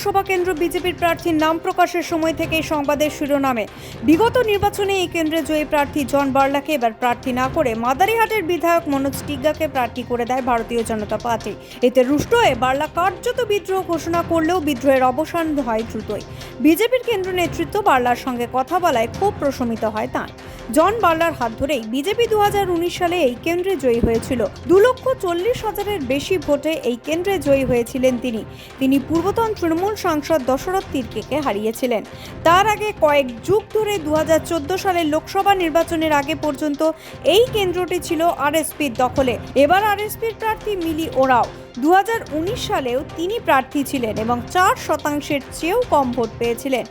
লোকসভা কেন্দ্র বিজেপির প্রার্থীর নাম প্রকাশের সময় থেকেই সংবাদের শিরোনামে। বিগত নির্বাচনে এই কেন্দ্রে জয়ী প্রার্থী জন বার্লাকে এবার প্রার্থী না করে মাদারিহাটের বিধায়ক মনোজ টিগ্গাকে প্রার্থী করে দেয় ভারতীয় জনতা পার্টি। এতে রুষ্ট হয়ে বার্লা কার্যত বিদ্রোহ ঘোষণা করলেও বিদ্রোহের অবসান হয় দ্রুতই। বিজেপির কেন্দ্র নেতৃত্ব বার্লার সঙ্গে কথা বলায় খুব প্রশমিত হয় তাঁর। জন বার্লার হাত ধরেই বিজেপি দু হাজার উনিশ সালে এই কেন্দ্রে জয়ী হয়েছিল। দু লক্ষ চল্লিশ হাজারের বেশি ভোটে এই কেন্দ্রে জয়ী হয়েছিলেন তিনি। তিনি পূর্বতন তৃণমূল সাংসদ দশরথ তির্কেকে হারিয়েছিলেন। তার আগে কয়েক যুগ ধরে দু হাজার চোদ্দ সালের লোকসভা নির্বাচনের আগে পর্যন্ত এই কেন্দ্রটি ছিল আরএসপির দখলে। এবার আরএসপির প্রার্থী মিলি ওরাও। দু হাজার উনিশ সালেও তিনি প্রার্থী ছিলেন এবং চার শতাংশের চেয়েও কম ভোট পেয়েছিলেন।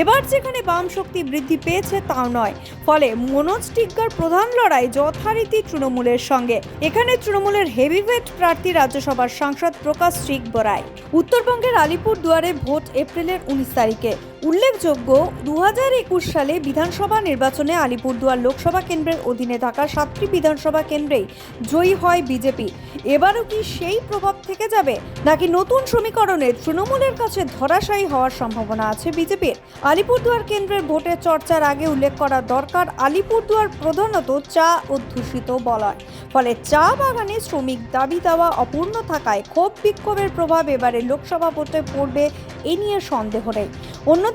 এবার যেখানে বাম শক্তি বৃদ্ধি পেয়েছে তাও নয়, ফলে মনোজ টিগ্গার প্রধান লড়াই যথারীতি তৃণমূলের সঙ্গে। এখানে তৃণমূলের হেভিওয়েট প্রার্থী রাজ্যসভার সাংসদ প্রকাশ সিং বরাই। উত্তরবঙ্গের আলিপুর দুয়ারে ভোট এপ্রিলের উনিশ তারিখে। উল্লেখযোগ্য দু হাজার একুশ সালে বিধানসভা নির্বাচনে আলিপুরদুয়ার লোকসভা কেন্দ্রের অধীনে থাকা সাতটি বিধানসভা কেন্দ্রেই জয়ী হয় বিজেপি। এবারও কি সেই প্রভাব থেকে যাবে, নাকি নতুন সমীকরণে তৃণমূলের কাছে ধরাশায়ী হওয়ার সম্ভাবনা আছে বিজেপির? আলিপুরদুয়ার কেন্দ্রের ভোটের চর্চার আগে উল্লেখ করা দরকার আলিপুরদুয়ার প্রধানত চা অধ্যুষিত বলয়। ফলে চা বাগানে শ্রমিক দাবি দেওয়া অপূর্ণ থাকায় ক্ষোভ বিক্ষোভের প্রভাব এবারে লোকসভা ভোটে পড়বে এ নিয়ে সন্দেহ নেই। অন্যদিকে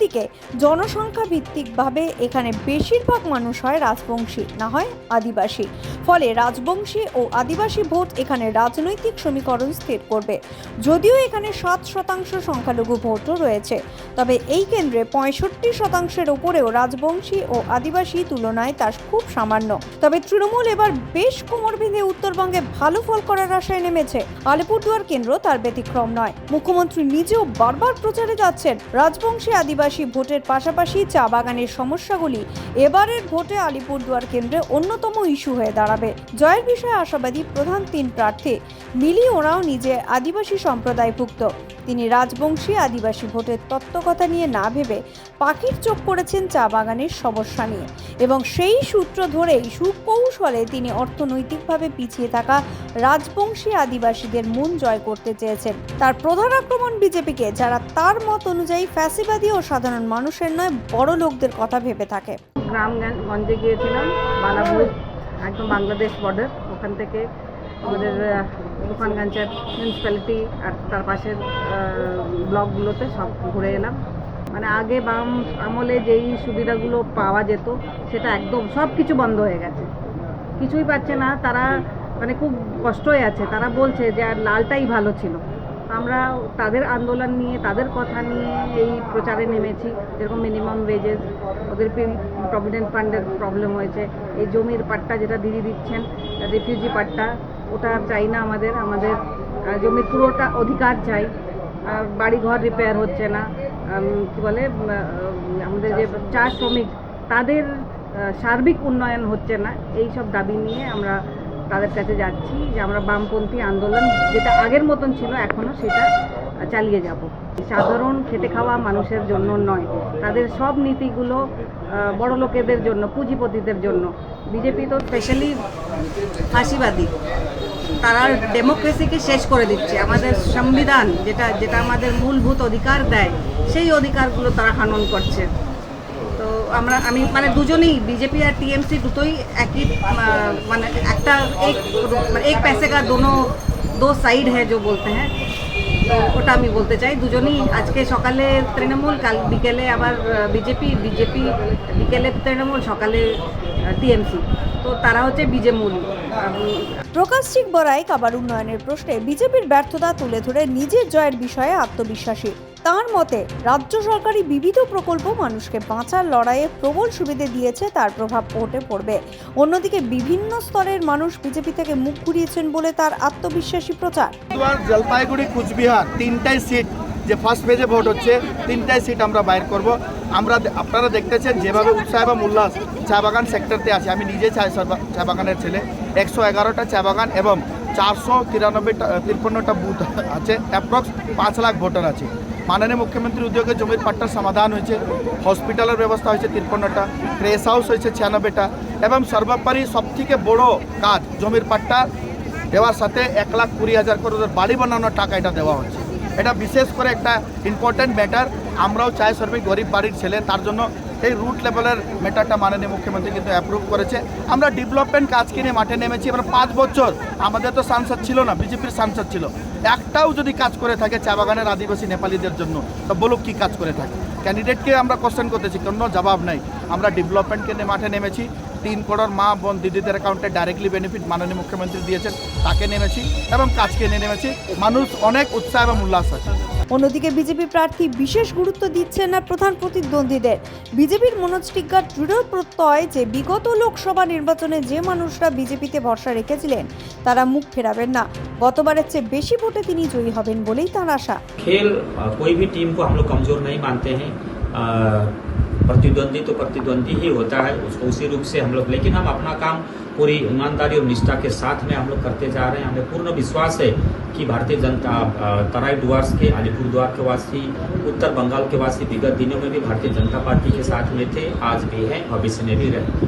জনসংখ্যা ভিত্তিকভাবে এখানে বেশিরভাগ মানুষ হয় রাজবংশী, না হয় আদিবাসী। ফলে রাজবংশী ও আদিবাসী ভোট এখানে রাজনৈতিক সমীকরণ স্থির করবে। যদিও এখানে সাত শতাংশ সংখ্যালঘু ভোটও রয়েছে, তবে এই কেন্দ্রে পঁয়ষট্টি শতাংশের ওপরেও রাজবংশী ও আদিবাসী তুলনায় তা খুব সামান্য। তবে তৃণমূল এবার বেশ কোমর ভেঙে উত্তরবঙ্গে ভালো ফল করার আশায় নেমেছে। আলিপুরদুয়ার কেন্দ্র তার ব্যতিক্রম নয়। মুখ্যমন্ত্রী নিজেও বারবার প্রচারে যাচ্ছেন রাজবংশী আদিবাসী ভোটের পাশাপাশি চা বাগানের সমস্যাগুলি এবারের ভোটে আলিপুরদুয়ার কেন্দ্রে অন্যতম ইস্যু হয়ে দাঁড়াবে। জয়ের বিষয়ে আশাবাদী প্রধান তিন প্রার্থী। মিলি ওরাও নিজে আদিবাসী সম্প্রদায়ভুক্ত। তিনি রাজবংশী আদিবাসী ভোটের তত্ত্বকথা নিয়ে না ভেবে পাখির চোখ করেছেন চা বাগানের সমস্যা নিয়ে। এবং সেই সূত্র ধরেই সুকৌশলে তিনি অর্থনৈতিকভাবে পিছিয়ে থাকা রাজবংশী আদিবাসীদের মন জয় করতে চেয়েছেন। তার প্রধান আক্রমণ বিজেপিকে, যারা তার মত অনুযায়ী ফ্যাসিবাদী ও সাধারণ মানুষের নয়, বড় লোকদের কথা ভেবে থাকে। গ্রাম গঞ্জে গিয়েছিলাম একদম বাংলাদেশ বর্ডার ওখান থেকে আমাদের তুফানগঞ্জের মিউনিসিপ্যালিটি আর তার পাশের ব্লকগুলোতে সব ঘুরে এলাম। মানে আগে বাম আমলে যেই সুবিধাগুলো পাওয়া যেত, সেটা একদম সব কিছু বন্ধ হয়ে গেছে। কিছুই পাচ্ছে না, তারা মানে খুব কষ্টই আছে। তারা বলছে যে আর লালটাই ভালো ছিল। আমরা তাদের আন্দোলন নিয়ে, তাদের কথা নিয়ে এই প্রচারে নেমেছি। যেরকম মিনিমাম ওয়েজেস ওদের প্রভিডেন্ট ফান্ডের প্রবলেম হয়েছে। এই জমির পাট্টা যেটা দিদি দিচ্ছেন রিফিউজি পাট্টা ওটা আর চাই না আমাদের আমাদের জমির পুরোটা অধিকার চাই। বাড়ি বাড়িঘর রিপেয়ার হচ্ছে না। কি বলে আমাদের যে চা শ্রমিক, তাদের সার্বিক উন্নয়ন হচ্ছে না। এই সব দাবি নিয়ে আমরা তাদের কাছে যাচ্ছি যে আমরা বামপন্থী আন্দোলন, যেটা আগের মতন ছিল এখনও সেটা চালিয়ে যাব সাধারণ খেটে খাওয়া মানুষের জন্য নয় তাদের সব নীতিগুলো আহ, বড় লোকেদের জন্য পুঁজিপতিদের জন্য বিজেপি তো স্পেশালি ফাঁসিবাদী তারা ডেমোক্রেসিকে শেষ করে দিচ্ছে আমাদের সংবিধান যেটা যেটা আমাদের মূলভূত অধিকার দেয় সেই অধিকারগুলো তারা হানন করছে তো আমরা আমি মানে দুজনেই বিজেপি আর টিএমসি দুটোই একই আহ, মানে একটা এক মানে এক पैसे का दोनों दो साइड है जो बोलते हैं তো ওটা আমি বলতে চাই। দুজনেই আজকে সকালে তৃণমূল, কাল বিকেলে আবার বিজেপি বিজেপি বিকেলে তৃণমূল, সকালে টিএমসি। তো তারা হচ্ছে বিজেমূল প্রকাশ সিং বরাইক আবার উন্নয়নের প্রশ্নে বিজেপির ব্যর্থতা তুলে ধরে নিজের জয়ের বিষয়ে আত্মবিশ্বাসী। তার মতে, রাজ্য সরকারি বিবিধ প্রকল্প মানুষকে বাঁচার লড়াইয়ে প্রবল সুবিধে দিয়েছে, তার প্রভাব ভোটে পড়বে। অন্যদিকে বিভিন্ন স্তরের মানুষ বিজেপি থেকে মুখ ঘুরিয়েছেন বলে তার আত্মবিশ্বাসী প্রচার। জলপাইগুড়ি, কুচবিহার, তিনটাই সিট যে ফার্স্ট পেজে ভোট হচ্ছে, তিনটাই সিট আমরা বাইর করব। আমরা আপনারা দেখতেছেন যেভাবে উৎসাহ এবং উল্লাস চা বাগান সেক্টরতে আছে। আমি নিজে চা চা বাগানের ছেলে। একশো এগারোটা চা বাগান এবং চারশো তিরানব্বইটা, তিরপন্নটা বুথ আছে। অ্যাপ্রক্স পাঁচ লাখ ভোটার আছে। মাননীয় মুখ্যমন্ত্রী উদ্যোগে জমির পাট্টার সমাধান হয়েছে, হসপিটালের ব্যবস্থা হয়েছে তিরপন্নটা প্রেস হাউস হয়েছে ছিয়ানব্বইটা, এবং সর্বোপরি সবথেকে বড় কাজ জমির পাট্টা দেওয়ার সাথে এক লাখ কুড়ি হাজার করে ওদের বাড়ি বানানোর টাকা এটা দেওয়া হচ্ছে। এটা বিশেষ করে একটা ইম্পর্ট্যান্ট ম্যাটার আমরাও চাই সর্বে গরিব বাড়ির ছেলে, তার জন্য এই রুট লেভেলের ম্যাটারটা মাননীয় মুখ্যমন্ত্রী কিন্তু অ্যাপ্রুভ করেছে। আমরা ডেভেলপমেন্ট কাজকে নিয়ে মাঠে নেমেছি, এবার পাঁচ বছর, আমাদের তো সাংসদ ছিল না, বিজেপির সাংসদ ছিল। একটাও যদি কাজ করে থাকে চা বাগানের আদিবাসী নেপালিদের জন্য, তা বলুক কী কাজ করে থাকে। ক্যান্ডিডেটকে আমরা কোশ্চেন করতেছি, কোনো জবাব নাই। আমরা ডেভেলপমেন্টকে মাঠে নেমেছি তিন করোড় মা বোন দিদিদের অ্যাকাউন্টে ডাইরেক্টলি বেনিফিট মাননীয় মুখ্যমন্ত্রী দিয়েছেন তাকে নেমেছি এবং কাজকে নেমেছি। মানুষ অনেক উৎসাহ এবং উল্লাস আছে। অন্যদিকে বিজেপি প্রার্থী বিশেষ গুরুত্ব দিচ্ছেন না প্রধান প্রতিদ্বন্দ্বীদের। বিজেপির মনোজ টিকার দৃঢ় প্রত্যয় যে বিগত লোকসভা নির্বাচনে যে মানুষরা বিজেপিতে ভরসা রেখেছিলেন তারা মুখ ফেরাবেন না। গতবারের চেয়ে বেশি ভোটে তিনি জয়ী হবেন বলেই তার আশা। খেল কোই ভি টিম কো হাম লোগ কমজোর নাই মানতে হ্যাঁ। प्रतिद्वंदी तो प्रतिद्वंदी ही होता है, उसको उसी रूप से हम लोग, लेकिन हम अपना काम पूरी ईमानदारी और निष्ठा के साथ में हम लोग करते जा रहे हैं। हमें पूर्ण विश्वास है कि भारतीय जनता तराई डुआर्स के, अलीपुर द्वार के वासी, उत्तर बंगाल के वासी विगत दिनों में भी भारतीय जनता पार्टी के साथ में थे, आज भी हैं, भविष्य में भी रहेंगे।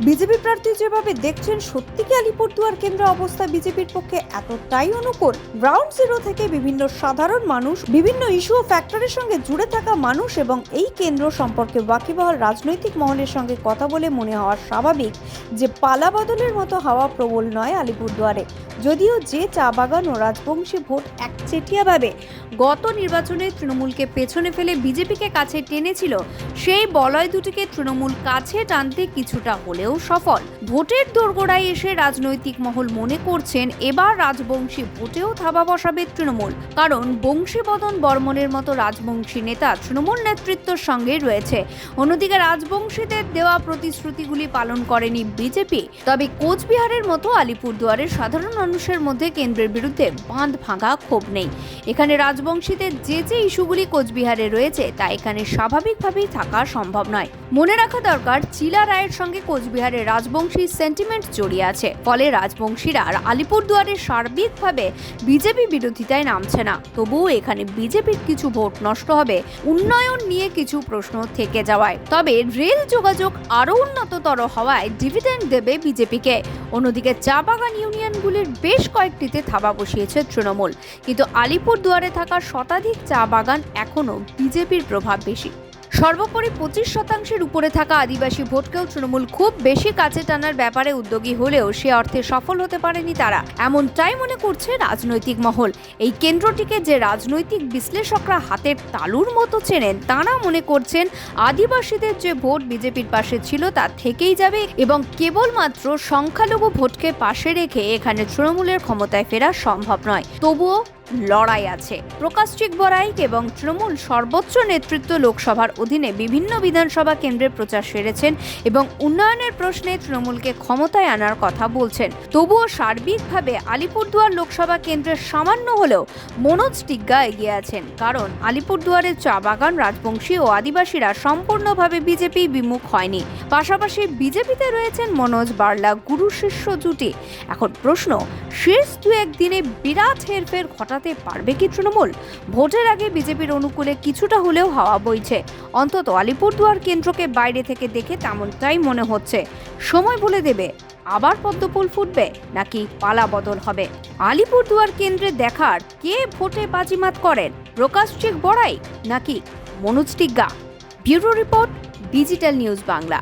বিজেপি প্রার্থী যেভাবে দেখছেন সত্যি কি আলিপুরদুয়ার কেন্দ্র অবস্থা বিজেপির পক্ষে এতটাই অনুকূল। গ্রাউন্ড জিরো থেকে বিভিন্ন সাধারণ মানুষ, বিভিন্ন ইস্যু ও ফ্যাক্টরের সঙ্গে জুড়ে থাকা মানুষ এবং এই কেন্দ্র সম্পর্কে ওয়াকিবহাল রাজনৈতিক মহলের সঙ্গে কথা বলে মনে হওয়া স্বাভাবিক যে পালা বদলের মতো হাওয়া প্রবল নয় আলিপুরদুয়ারে। যদিও যে চা বাগান ও রাজবংশী ভোট একচেটিয়াভাবে গত নির্বাচনে তৃণমূলকে পেছনে ফেলে বিজেপিকে কাছে টেনেছিল, সেই বলয় দুটিকে তৃণমূল কাছে টানতে কিছুটা হলেও সফল। ভোটের দোরগোড়ায় এসে রাজনৈতিক মহল মনে করছেন, এবার রাজবংশী ভোটেও থাবা বসাবে তৃণমূল। কারণ বংশীবদন বর্মনের মতো রাজবংশী নেতা তৃণমূল নেতৃত্বের সঙ্গে রয়েছে। অন্যদিকে রাজবংশীদের দেওয়া প্রতিশ্রুতিগুলি পালন করেনি বিজেপি। তবে কোচবিহারের মতো আলিপুরদুয়ারের সাধারণ মানুষের মধ্যে কেন্দ্রের বিরুদ্ধে বাঁধ ভাঙা ক্ষোভ নেই। এখানে রাজবংশীদের যে যে ইস্যুগুলি কোচবিহারে রয়েছে, তা এখানে স্বাভাবিকভাবেই থাকা সম্ভব নয়। মনে রাখা দরকার, চিলা রায়ের সঙ্গে কোচবিহারের রাজবংশী সেন্টিমেন্ট জড়িয়ে আছে। ফলে রাজবংশীরা আর আলিপুরদুয়ারের সার্বিকভাবে বিজেপি বিরোধিতায় নামছে না। তবুও এখানে বিজেপির কিছু ভোট নষ্ট হবে। উন্নয়ন নিয়ে কিছু প্রশ্ন থেকে যাওয়ায়। তবে রেল যোগাযোগ আরও উন্নততর হওয়ায় ডিভিডেন্ড দেবে বিজেপিকে। অন্যদিকে চা বাগান ইউনিয়নগুলির বেশ কয়েকটিতে থাবা বসিয়েছে তৃণমূল। কিন্তু আলিপুরদুয়ারে থাকা শতাধিক চা বাগান এখনও বিজেপির প্রভাব বেশি। সর্বোপরি পঁচিশ শতাংশের উপরে থাকা আদিবাসী ভোটকেও তৃণমূল খুব বেশি কাছে টানার ব্যাপারে উদ্যোগী হলেও সে অর্থে সফল হতে পারেনি তারা। এমনটাই মনে করছে রাজনৈতিক মহল। এই কেন্দ্রটিকে যে রাজনৈতিক বিশ্লেষকরা হাতের তালুর মতো চেনেন, তারা মনে করছেন আদিবাসীদের যে ভোট বিজেপির পাশে ছিল তা থেকেই যাবে এবং কেবলমাত্র সংখ্যালঘু ভোটকে পাশে রেখে এখানে তৃণমূলের ক্ষমতায় ফেরা সম্ভব নয়। তবুও লড়াই আছে। প্রকাশ চিকবরাইক এবং তৃণমূল সর্বোচ্চ নেতৃত্ব লোকসভার অধীনে বিভিন্ন বিধানসভা কেন্দ্রে প্রচার সেরেছেন এবং উন্নয়নের প্রশ্নে তৃণমূলকে ক্ষমতায় আনার কথা বলছেন। তবুও সার্বিকভাবে আলিপুরদুয়ার লোকসভা কেন্দ্রের সামান্য হলেও মনোজ টিগ্গা এগিয়ে আছেন। কারণ আলিপুরদুয়ারের চা বাগান, রাজবংশী ও আদিবাসীরা সম্পূর্ণভাবে বিজেপি বিমুখ হয়নি। পাশাপাশি বিজেপিতে রয়েছেন মনোজ বার্লা, গুরু শিষ্য জুটি। এখন প্রশ্ন শেষ দু একদিনে বিরাট হেরফের ঘটাতে পারবে কি তৃণমূল? ভোটের আগে বিজেপির অনুকূলে কিছুটা হলেও হাওয়া বইছে। অন্তত আলিপুরদুয়ার কেন্দ্রকে বাইরে থেকে দেখে তেমনটাই মনে হচ্ছে। সময় বলে দেবে, আবার পদ্মফুল ফুটবে নাকি পালা বদল হবে? আলিপুরদুয়ার কেন্দ্রে দেখার কে ভোটে বাজিমাত করেন? প্রকাশ চেক বড়াই নাকি Manoj Tigga? Bureau report, digital news Bangla.